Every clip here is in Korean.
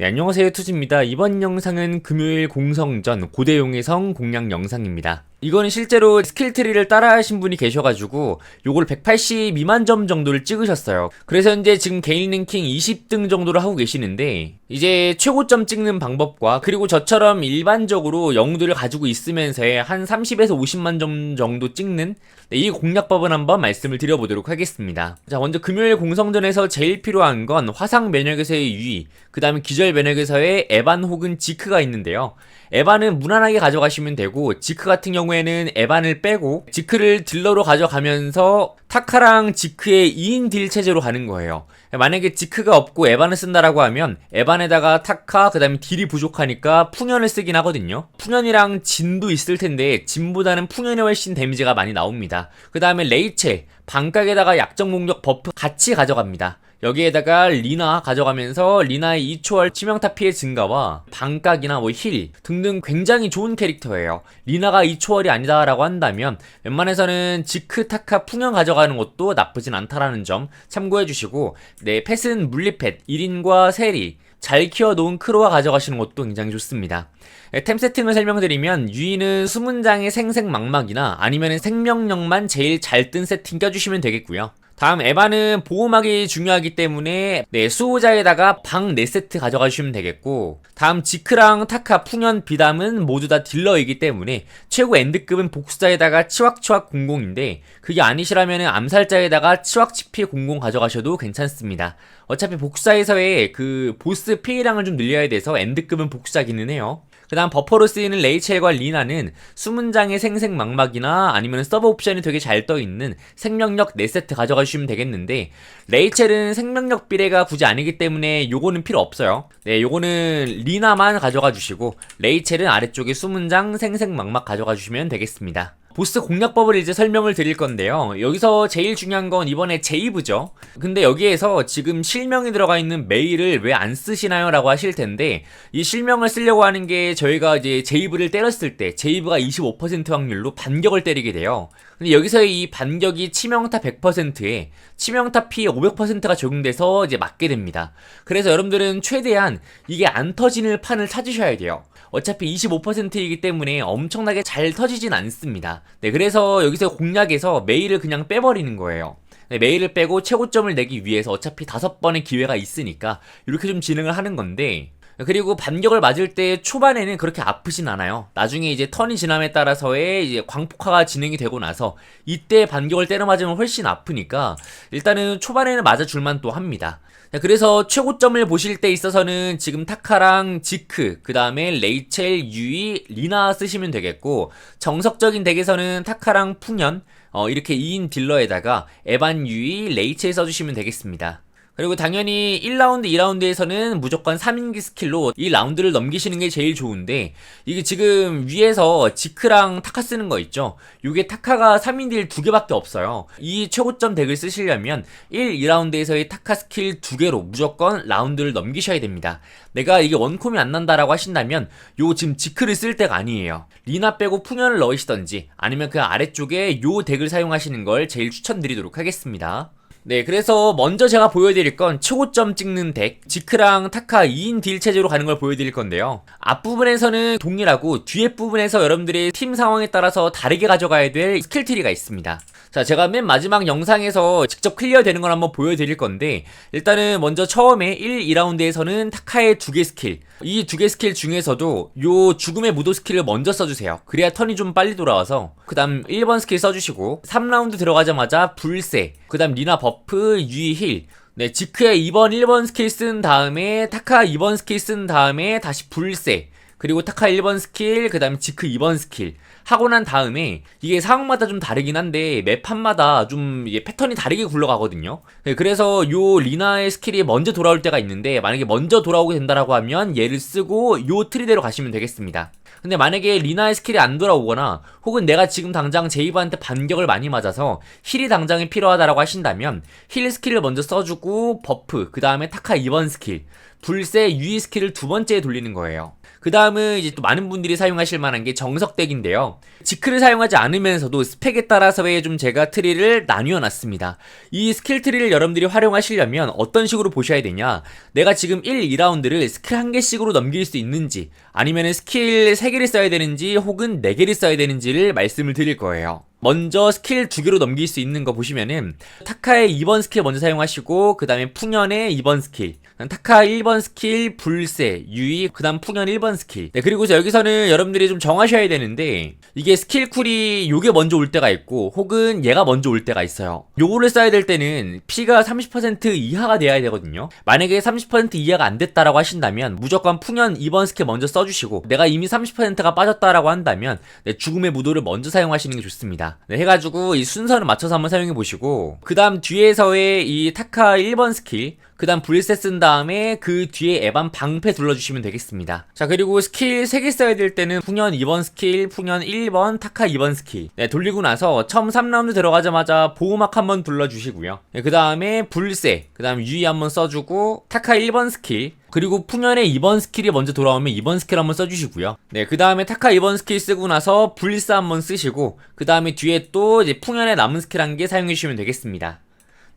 네, 안녕하세요 투지입니다. 이번 영상은 금요일 공성전 고대용의 성 공략 영상입니다. 이거는 실제로 스킬 트리를 따라 하신 분이 계셔가지고 요걸 180 미만 점 정도를 찍으셨어요. 그래서 현재 지금 개인 랭킹 20등 정도를 하고 계시는데 이제 최고점 찍는 방법과 그리고 저처럼 일반적으로 영웅들을 가지고 있으면서의 한 30에서 50만 점 정도 찍는 네, 이 공략법을 한번 말씀을 드려보도록 하겠습니다. 자 먼저 금요일 공성전에서 제일 필요한 건 화상 면역에서의 유의 그 다음에 기절 면역에서의 에반 혹은 지크가 있는데요. 에반은 무난하게 가져가시면 되고 지크 같은 경우 에는 에반을 빼고 지크를 딜러로 가져가면서 타카랑 지크의 2인 딜 체제로 가는 거예요. 만약에 지크가 없고 에반을 쓴다라고 하면 에반에다가 타카 그다음에 딜이 부족하니까 풍연을 쓰긴 하거든요. 풍연이랑 진도 있을 텐데 진보다는 풍연이 훨씬 데미지가 많이 나옵니다. 그다음에 레이첼 반각에다가 약정 공격 버프 같이 가져갑니다. 여기에다가 리나 가져가면서 리나의 2초월 치명타 피해 증가와 반각이나 뭐 힐 등등 굉장히 좋은 캐릭터예요. 리나가 2초월이 아니다라고 한다면 웬만해서는 지크 타카 풍연 가져가는 것도 나쁘진 않다라는 점 참고해 주시고 네 펫은 물리펫 1인과 세리 잘 키워놓은 크로와 가져가시는 것도 굉장히 좋습니다. 네, 템 세팅을 설명드리면 유인은 수문장의 생생망막이나 아니면 생명력만 제일 잘 뜬 세팅 껴주시면 되겠고요. 다음 에바는 보호막이 중요하기 때문에 네 수호자에다가 방 4세트 가져가 주시면 되겠고 다음 지크랑 타카 풍연 비담은 모두 다 딜러이기 때문에 최고 엔드급은 복수자에다가 치왁치왁 00인데 그게 아니시라면 암살자에다가 치왁 치피 00 가져가셔도 괜찮습니다. 어차피 복수자에서의 그 보스 피해량을 좀 늘려야 돼서 엔드급은 복수자기는 해요 그 다음 버퍼로 쓰이는 레이첼과 리나는 수문장의 생생망막이나 아니면 서브 옵션이 되게 잘 떠있는 생명력 4세트 가져가주시면 되겠는데 레이첼은 생명력 비례가 굳이 아니기 때문에 요거는 필요 없어요. 네 요거는 리나만 가져가 주시고 레이첼은 아래쪽에 수문장 생생망막 가져가 주시면 되겠습니다 보스 공략법을 이제 설명을 드릴 건데요. 여기서 제일 중요한 건 이번에 제이브죠. 근데 여기에서 지금 실명이 들어가 있는 메일을 왜 안 쓰시나요? 라고 하실 텐데, 이 실명을 쓰려고 하는 게 저희가 이제 제이브를 때렸을 때, 제이브가 25% 확률로 반격을 때리게 돼요. 근데 여기서의 이 반격이 치명타 100%에 치명타 피 500%가 적용돼서 이제 맞게 됩니다. 그래서 여러분들은 최대한 이게 안 터지는 판을 찾으셔야 돼요. 어차피 25%이기 때문에 엄청나게 잘 터지진 않습니다. 네, 그래서 여기서 공략에서 메일을 그냥 빼버리는 거예요. 네, 메일을 빼고 최고점을 내기 위해서 어차피 다섯 번의 기회가 있으니까 이렇게 좀 진행을 하는 건데 그리고 반격을 맞을 때 초반에는 그렇게 아프진 않아요. 나중에 이제 턴이 지남에 따라서의 이제 광폭화가 진행이 되고 나서 이때 반격을 때려 맞으면 훨씬 아프니까 일단은 초반에는 맞아줄만 또 합니다. 그래서 최고점을 보실 때 있어서는 지금 타카랑 지크, 그 다음에 레이첼, 유이, 리나 쓰시면 되겠고 정석적인 덱에서는 타카랑 풍연, 어, 이렇게 2인 딜러에다가 에반, 유이, 레이첼 써주시면 되겠습니다. 그리고 당연히 1라운드, 2라운드에서는 무조건 3인기 스킬로 이 라운드를 넘기시는 게 제일 좋은데 이게 지금 위에서 지크랑 타카 쓰는 거 있죠? 이게 타카가 3인 딜 두 개밖에 없어요. 이 최고점 덱을 쓰시려면 1, 2라운드에서의 타카 스킬 두 개로 무조건 라운드를 넘기셔야 됩니다. 내가 이게 원콤이 안 난다라고 하신다면 요 지금 지크를 쓸 때가 아니에요. 리나 빼고 풍연을 넣으시던지 아니면 그 아래쪽에 요 덱을 사용하시는 걸 제일 추천드리도록 하겠습니다. 네, 그래서 먼저 제가 보여드릴 건 최고점 찍는 덱, 지크랑 타카 2인 딜 체제로 가는 걸 보여드릴 건데요. 앞부분에서는 동일하고 뒤에 부분에서 여러분들이 팀 상황에 따라서 다르게 가져가야 될 스킬 트리가 있습니다. 자, 제가 맨 마지막 영상에서 직접 클리어 되는 걸 한번 보여드릴 건데, 일단은 먼저 처음에 1, 2라운드에서는 타카의 두 개 스킬, 이 두 개 스킬 중에서도 요 죽음의 무도 스킬을 먼저 써주세요. 그래야 턴이 좀 빨리 돌아와서, 그 다음 1번 스킬 써주시고, 3라운드 들어가자마자 불새, 그 다음 리나 버프, 유이 힐, 네, 지크의 2번, 1번 스킬 쓴 다음에, 타카 2번 스킬 쓴 다음에, 다시 불새, 그리고 타카 1번 스킬, 그 다음에 지크 2번 스킬. 하고 난 다음에 이게 상황마다 좀 다르긴 한데 매 판마다 좀 이게 패턴이 다르게 굴러가거든요. 네, 그래서 요 리나의 스킬이 먼저 돌아올 때가 있는데 만약에 먼저 돌아오게 된다라고 하면 얘를 쓰고 요 트리대로 가시면 되겠습니다. 근데 만약에 리나의 스킬이 안 돌아오거나 혹은 내가 지금 당장 제이브한테 반격을 많이 맞아서 힐이 당장이 필요하다라고 하신다면 힐 스킬을 먼저 써주고 버프 그 다음에 타카 2번 스킬 불새 유의 스킬을 두 번째에 돌리는 거예요. 그 다음은 이제 또 많은 분들이 사용하실 만한 게 정석덱인데요. 지크를 사용하지 않으면서도 스펙에 따라서의 좀 제가 트리를 나뉘어 놨습니다. 이 스킬 트리를 여러분들이 활용하시려면 어떤 식으로 보셔야 되냐. 내가 지금 1, 2라운드를 스킬 한 개씩으로 넘길 수 있는지 아니면 스킬 3개를 써야 되는지 혹은 4개를 써야 되는지를 말씀을 드릴 거예요. 먼저 스킬 두 개로 넘길 수 있는 거 보시면은 타카의 2번 스킬 먼저 사용하시고 그 다음에 풍연의 2번 스킬 타카 1번 스킬 불새 유이 그 다음 풍연 1번 스킬. 네 그리고 여기서는 여러분들이 좀 정하셔야 되는데 이게 스킬 쿨이 요게 먼저 올 때가 있고 혹은 얘가 먼저 올 때가 있어요. 요거를 써야 될 때는 피가 30% 이하가 돼야 되거든요. 만약에 30% 이하가 안 됐다라고 하신다면 무조건 풍연 2번 스킬 먼저 써주시고 내가 이미 30%가 빠졌다라고 한다면 네, 죽음의 무도를 먼저 사용하시는 게 좋습니다. 네, 해가지고 이 순서를 맞춰서 한번 사용해 보시고 그 다음 뒤에서의 이 타카 1번 스킬 그 다음 불세 쓴다 음에 그 뒤에 에반 방패 둘러주시면 되겠습니다. 자, 그리고 스킬 3개 써야 될 때는 풍년 2번 스킬, 풍년 1번, 타카 2번 스킬. 네, 돌리고 나서 처음 3라운드 들어가자마자 보호막 한번 둘러주시고요. 네, 그 다음에 불세, 그 다음 유이 한번 써주고, 타카 1번 스킬, 그리고 풍년의 2번 스킬이 먼저 돌아오면 2번 스킬 한번 써주시고요. 네, 그 다음에 타카 2번 스킬 쓰고 나서 불사 한번 쓰시고, 그 다음에 뒤에 또 이제 풍년의 남은 스킬 한 개 사용해주시면 되겠습니다.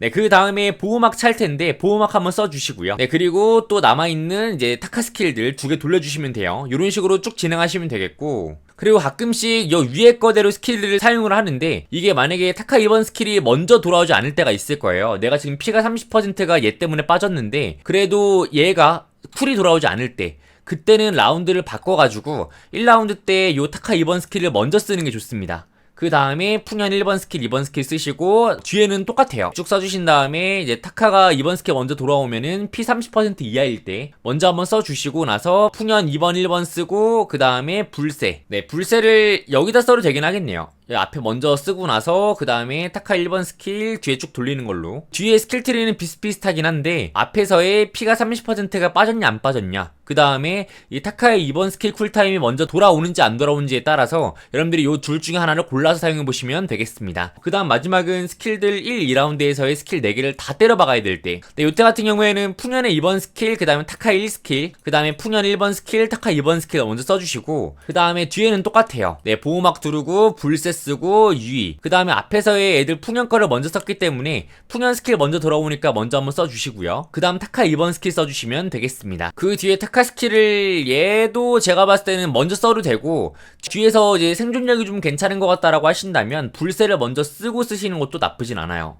네, 그 다음에 보호막 찰 텐데 보호막 한번 써주시고요. 네, 그리고 또 남아있는 이제 타카 스킬들 두 개 돌려주시면 돼요. 이런 식으로 쭉 진행하시면 되겠고. 그리고 가끔씩 요 위에 거대로 스킬들을 사용을 하는데 이게 만약에 타카 2번 스킬이 먼저 돌아오지 않을 때가 있을 거예요. 내가 지금 피가 30%가 얘 때문에 빠졌는데 그래도 얘가 쿨이 돌아오지 않을 때 그때는 라운드를 바꿔가지고 1라운드 때 요 타카 2번 스킬을 먼저 쓰는 게 좋습니다. 그 다음에 풍년 1번 스킬, 2번 스킬 쓰시고 뒤에는 똑같아요. 쭉 써주신 다음에 이제 타카가 2번 스킬 먼저 돌아오면은 P 30% 이하일 때 먼저 한번 써주시고 나서 풍년 2번, 1번 쓰고 그 다음에 불새. 네, 불새를 여기다 써도 되긴 하겠네요. 앞에 먼저 쓰고 나서 그 다음에 타카 1번 스킬 뒤에 쭉 돌리는 걸로. 뒤에 스킬 트리는 비슷비슷하긴 한데 앞에서의 피가 30%가 빠졌냐 안 빠졌냐. 그 다음에 이 타카의 2번 스킬 쿨타임이 먼저 돌아오는지 안 돌아오는지에 따라서 여러분들이 이둘 중에 하나를 골라서 사용해 보시면 되겠습니다. 그 다음 마지막은 스킬들 1, 2라운드에서의 스킬 4개를 다 때려 박아야 될때. 네, 요때 같은 경우에는 풍년의 2번 스킬 그 다음에 타카 1 스킬 그 다음에 풍년 1번 스킬 타카 2번 스킬 먼저 써주시고 그 다음에 뒤에는 똑같아요. 네 보호막 두르고 불세 쓰고 유의 그 다음에 앞에서의 애들 풍년 거를 먼저 썼기 때문에 풍년 스킬 먼저 돌아오니까 먼저 한번 써주시고요. 그 다음 타카 2번 스킬 써주시면 되겠습니다. 그 뒤에 타카 스킬을 얘도 제가 봤을 때는 먼저 써도 되고 뒤에서 이제 생존력이 좀 괜찮은 것 같다라고 하신다면 불세를 먼저 쓰고 쓰시는 것도 나쁘진 않아요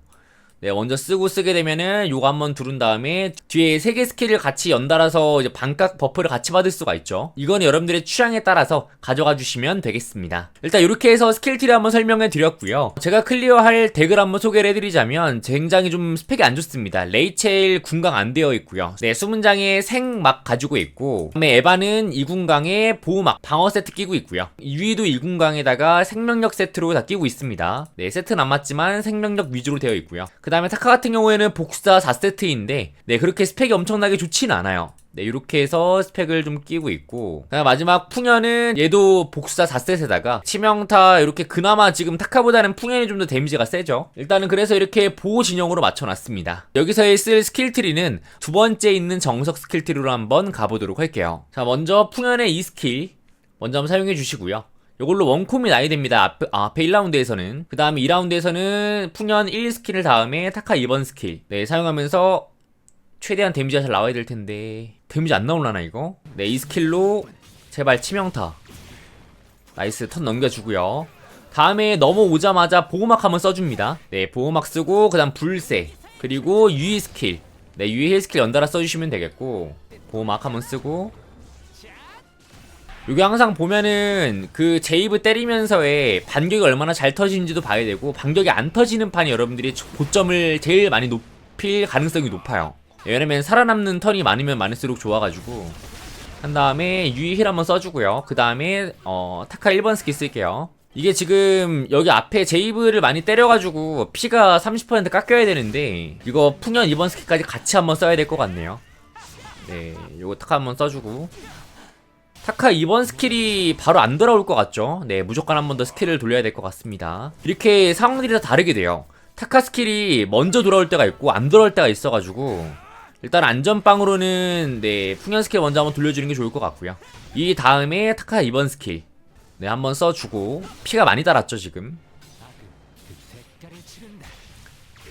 네, 먼저 쓰고 쓰게 되면은 요거 한번 두른 다음에 뒤에 세 개 스킬을 같이 연달아서 이제 반각 버프를 같이 받을 수가 있죠. 이거는 여러분들의 취향에 따라서 가져가 주시면 되겠습니다. 일단 이렇게 해서 스킬 트리 한번 설명해 드렸고요. 제가 클리어할 덱을 한번 소개를 해드리자면 굉장히 좀 스펙이 안 좋습니다. 레이첼 군강 안 되어 있고요. 네, 수문장에 생막 가지고 있고 그다음에 에바는 이군강에 보호막 방어 세트 끼고 있고요. 유이도 이군강에다가 생명력 세트로 다 끼고 있습니다. 네, 세트는 안 맞지만 생명력 위주로 되어 있고요. 그 다음에 타카 같은 경우에는 복사 4세트인데 네 그렇게 스펙이 엄청나게 좋지는 않아요 네, 이렇게 해서 스펙을 좀 끼고 있고. 그다음 마지막 풍년은 얘도 복사 4셋에다가 치명타 이렇게 그나마 지금 타카보다는 풍년이 좀 더 데미지가 세죠. 일단은 그래서 이렇게 보호 진영으로 맞춰놨습니다. 여기서의 쓸 스킬 트리는 두 번째 있는 정석 스킬 트리로 한번 가보도록 할게요. 자, 먼저 풍년의 이 스킬 먼저 한번 사용해 주시고요. 이걸로 원콤이 나야 됩니다. 앞, 아, 앞에 1라운드에서는. 그 다음에 2라운드에서는 풍년 1 스킬을 다음에 타카 2번 스킬. 네, 사용하면서 최대한 데미지가 잘 나와야 될 텐데. 데미지 안 나올라나, 이거? 네, 이 스킬로 제발 치명타. 나이스, 턴 넘겨주고요. 다음에 넘어오자마자 보호막 한번 써줍니다. 네, 보호막 쓰고, 그 다음 불새. 그리고 유의 스킬. 네, 유의 힐 스킬 연달아 써주시면 되겠고. 보호막 한번 쓰고, 여기 항상 보면은 그 제이브 때리면서의 반격이 얼마나 잘 터지는지도 봐야 되고 반격이 안 터지는 판이 여러분들이 고점을 제일 많이 높일 가능성이 높아요. 왜냐면 살아남는 턴이 많으면 많을수록 좋아가지고. 한 다음에 유이 힐 한번 써주고요. 그 다음에 어 타카 1번 스킬 쓸게요. 이게 지금 여기 앞에 제이브를 많이 때려가지고 피가 30% 깎여야 되는데 이거 풍년 2번 스킬까지 같이 한번 써야 될 것 같네요. 네 요거 타카 한번 써주고 타카 2번 스킬이 바로 안 돌아올 것 같죠? 네, 무조건 한 번 더 스킬을 돌려야 될 것 같습니다. 이렇게 상황들이 다 다르게 돼요. 타카 스킬이 먼저 돌아올 때가 있고 안 돌아올 때가 있어가지고 일단 안전빵으로는 네 풍년 스킬 먼저 한번 돌려주는 게 좋을 것 같고요. 이 다음에 타카 2번 스킬 네 한번 써주고 피가 많이 달았죠 지금.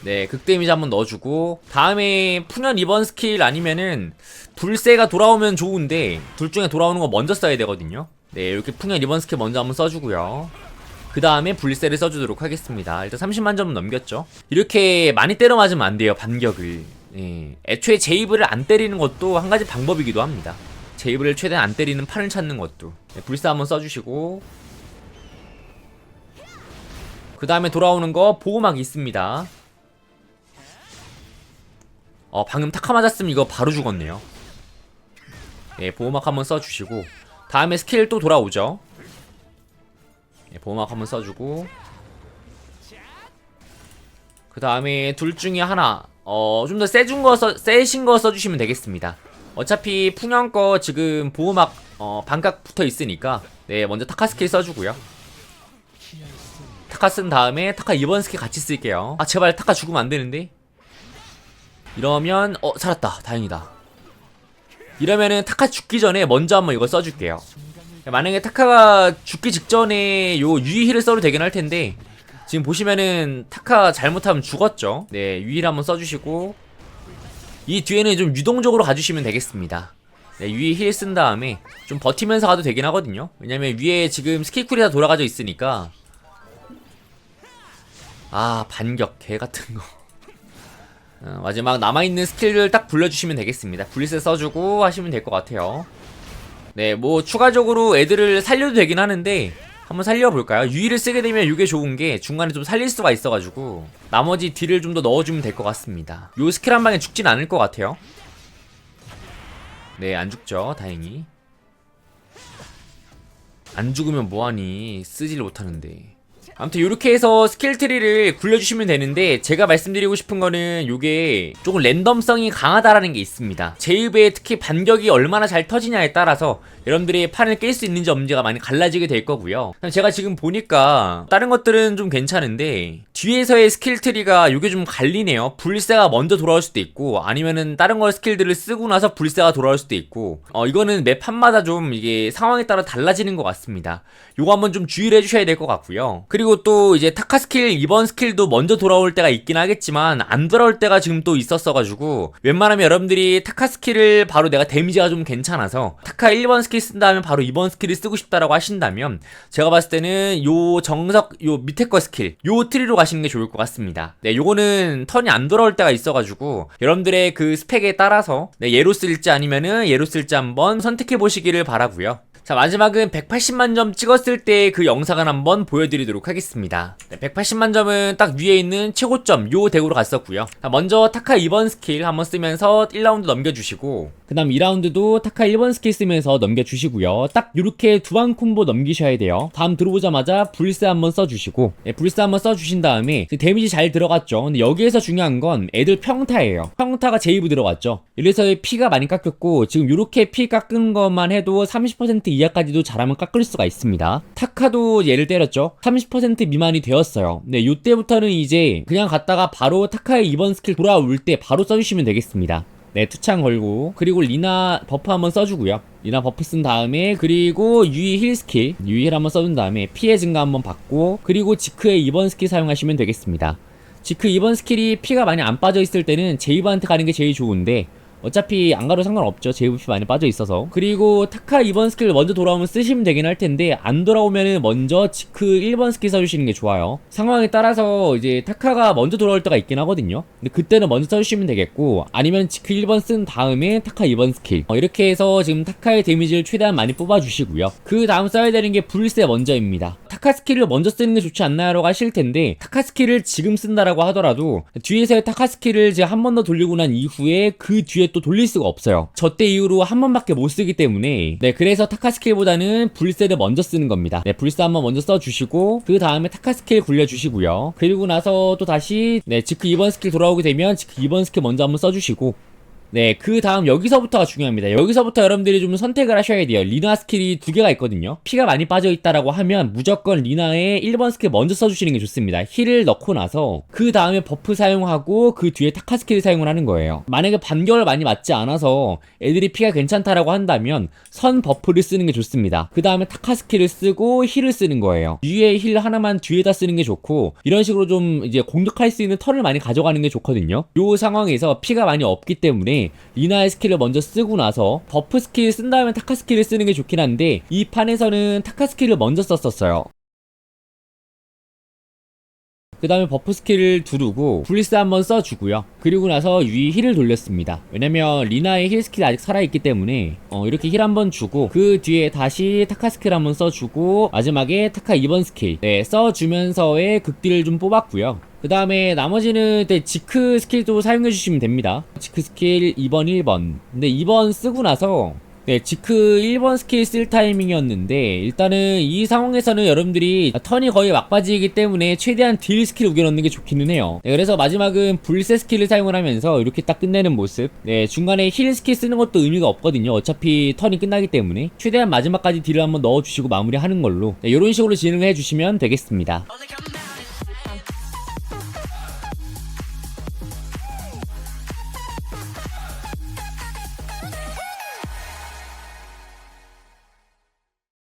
네, 극데미지 한번 넣어주고 다음에 풍년 2번 스킬 아니면은 불세가 돌아오면 좋은데 둘 중에 돌아오는 거 먼저 써야 되거든요. 네, 이렇게 풍년 2번 스킬 먼저 한번 써주고요. 그 다음에 불세를 써주도록 하겠습니다. 일단 30만 점 넘겼죠. 이렇게 많이 때려 맞으면 안 돼요, 반격을. 예. 애초에 제이브를 안 때리는 것도 한 가지 방법이기도 합니다. 제이브를 최대한 안 때리는 판을 찾는 것도. 네, 불세 한번 써주시고. 그 다음에 돌아오는 거 보호막 있습니다. 어, 방금 타카 맞았으면 이거 바로 죽었네요. 네, 보호막 한번 써주시고. 다음에 스킬 또 돌아오죠. 네, 보호막 한번 써주고. 그 다음에 둘 중에 하나, 어, 좀 더 세준 거 써, 세신 거 써주시면 되겠습니다. 어차피 풍년 거 지금 보호막, 어, 반각 붙어 있으니까, 네, 먼저 타카 스킬 써주고요. 타카 쓴 다음에 타카 2번 스킬 같이 쓸게요. 아, 제발 타카 죽으면 안 되는데. 이러면 어 살았다 다행이다 이러면은 타카 죽기 전에 먼저 한번 이거 써줄게요. 만약에 타카가 죽기 직전에 요 유이힐을 써도 되긴 할 텐데 지금 보시면은 타카 잘못하면 죽었죠? 네 유이힐 한번 써주시고 이 뒤에는 좀 유동적으로 가주시면 되겠습니다. 네 유이 힐쓴 다음에 좀 버티면서 가도 되긴 하거든요? 왜냐면 위에 지금 스킬쿨이 다 돌아가져 있으니까. 아 반격 개 같은 거 어, 마지막 남아있는 스킬을 딱 불러주시면 되겠습니다. 블리스 써주고 하시면 될 것 같아요. 네, 뭐 추가적으로 애들을 살려도 되긴 하는데 한번 살려볼까요? 유의를 쓰게 되면 이게 좋은 게 중간에 좀 살릴 수가 있어가지고 나머지 딜을 좀 더 넣어주면 될 것 같습니다. 요 스킬 한 방에 죽진 않을 것 같아요. 네, 안 죽죠. 다행히. 안 죽으면 뭐하니 쓰질 못하는데 아무튼 이렇게 해서 스킬 트리를 굴려주시면 되는데 제가 말씀드리고 싶은 거는 이게 조금 랜덤성이 강하다라는 게 있습니다. 제입의 특히 반격이 얼마나 잘 터지냐에 따라서 여러분들이 판을 깰 수 있는지 없는지가 많이 갈라지게 될 거고요. 제가 지금 보니까 다른 것들은 좀 괜찮은데 뒤에서의 스킬 트리가 이게 좀 갈리네요. 불세가 먼저 돌아올 수도 있고 아니면은 다른 걸 스킬들을 쓰고 나서 불세가 돌아올 수도 있고 어 이거는 매 판마다 좀 이게 상황에 따라 달라지는 것 같습니다. 요거 한번 좀 주의를 해주셔야 될 것 같고요. 그리고 또 이제 타카 스킬 2번 스킬도 먼저 돌아올 때가 있긴 하겠지만 안 돌아올 때가 지금 또 있었어가지고 웬만하면 여러분들이 타카 스킬을 바로 내가 데미지가 좀 괜찮아서 타카 1번 스킬 쓴 다음에 바로 2번 스킬을 쓰고 싶다라고 하신다면 제가 봤을 때는 요 정석 요 밑에 거 스킬 요 트리로 가시는 게 좋을 것 같습니다. 네, 요거는 턴이 안 돌아올 때가 있어가지고 여러분들의 그 스펙에 따라서 네, 얘로 쓸지 아니면은 얘로 쓸지 한번 선택해 보시기를 바라고요. 자 마지막은 180만 점 찍었을 때 그 영상을 한번 보여드리도록 하겠습니다. 네, 180만 점은 딱 위에 있는 최고점 요 덱으로 갔었고요. 자 먼저 타카 2번 스킬 한번 쓰면서 1라운드 넘겨주시고 그 다음 2라운드도 타카 1번 스킬 쓰면서 넘겨주시고요. 딱 요렇게 두방 콤보 넘기셔야 돼요. 다음 들어오자마자 불스 한번 써주시고 네, 불스 한번 써주신 다음에 데미지 잘 들어갔죠. 근데 여기에서 중요한 건 애들 평타예요. 평타가 제이브 들어갔죠. 이래서 피가 많이 깎였고 지금 요렇게 피 깎은 것만 해도 30% 이하까지도 잘하면 깎을 수가 있습니다. 타카도 얘를 때렸죠. 30% 미만이 되었어요. 네, 요때부터는 이제 그냥 갔다가 바로 타카의 2번 스킬 돌아올 때 바로 써주시면 되겠습니다. 네, 투창 걸고 그리고 리나 버프 한번 써주고요. 리나 버프 쓴 다음에 그리고 유이 힐 스킬 유이 힐 한번 써준 다음에 피해 증가 한번 받고 그리고 지크의 2번 스킬 사용하시면 되겠습니다. 지크 2번 스킬이 피가 많이 안 빠져 있을 때는 제이브한테 가는 게 제일 좋은데 어차피 안 가도 상관없죠. 제이브피 많이 빠져 있어서. 그리고 타카 2번 스킬 먼저 돌아오면 쓰시면 되긴 할 텐데 안 돌아오면은 먼저 지크 1번 스킬 써주시는 게 좋아요. 상황에 따라서 이제 타카가 먼저 돌아올 때가 있긴 하거든요. 근데 그때는 먼저 써주시면 되겠고 아니면 지크 1번 쓴 다음에 타카 2번 스킬 어, 이렇게 해서 지금 타카의 데미지를 최대한 많이 뽑아주시고요. 그 다음 써야 되는 게 불세 먼저입니다. 타카 스킬을 먼저 쓰는 게 좋지 않나요? 라고 하실 텐데 타카 스킬을 지금 쓴다라고 하더라도 뒤에서의 타카 스킬을 제가 한번 더 돌리고 난 이후에 그 뒤에 또 돌릴 수가 없어요. 저 때 이후로 한 번밖에 못 쓰기 때문에 네 그래서 타카 스킬보다는 불세를 먼저 쓰는 겁니다. 네 불세 한번 먼저 써주시고 그 다음에 타카 스킬 굴려주시고요. 그리고 나서 또 다시 네 지크 2번 스킬 돌아오게 되면 지크 2번 스킬 먼저 한번 써주시고 네, 그 다음 여기서부터가 중요합니다. 여기서부터 여러분들이 좀 선택을 하셔야 돼요. 리나 스킬이 두 개가 있거든요. 피가 많이 빠져있다라고 하면 무조건 리나의 1번 스킬 먼저 써주시는 게 좋습니다. 힐을 넣고 나서 그 다음에 버프 사용하고 그 뒤에 타카 스킬 사용을 하는 거예요. 만약에 반격을 많이 맞지 않아서 애들이 피가 괜찮다라고 한다면 선 버프를 쓰는 게 좋습니다. 그 다음에 타카 스킬을 쓰고 힐을 쓰는 거예요. 위에 힐 하나만 뒤에다 쓰는 게 좋고 이런 식으로 좀 이제 공격할 수 있는 턴을 많이 가져가는 게 좋거든요. 요 상황에서 피가 많이 없기 때문에 리나의 스킬을 먼저 쓰고 나서 버프 스킬 쓴 다음에 타카 스킬을 쓰는 게 좋긴 한데 이 판에서는 타카 스킬을 먼저 썼었어요. 그 다음에 버프 스킬을 두르고 블리스 한번 써주고요. 그리고 나서 위 힐을 돌렸습니다. 왜냐면 리나의 힐 스킬이 아직 살아있기 때문에 어, 이렇게 힐 한번 주고 그 뒤에 다시 타카 스킬 한번 써주고 마지막에 타카 2번 스킬 네 써주면서의 극딜을 좀 뽑았고요. 그 다음에 나머지는 네, 지크 스킬도 사용해 주시면 됩니다. 지크 스킬 2번 1번. 근데 2번 쓰고 나서 네, 지크 1번 스킬 쓸 타이밍이었는데 일단은 이 상황에서는 여러분들이 턴이 거의 막바지이기 때문에 최대한 딜 스킬 우겨넣는 게 좋기는 해요. 네, 그래서 마지막은 불세 스킬을 사용을 하면서 이렇게 딱 끝내는 모습. 네, 중간에 힐 스킬 쓰는 것도 의미가 없거든요. 어차피 턴이 끝나기 때문에 최대한 마지막까지 딜을 한번 넣어주시고 마무리하는 걸로 네, 이런 식으로 진행을 해주시면 되겠습니다.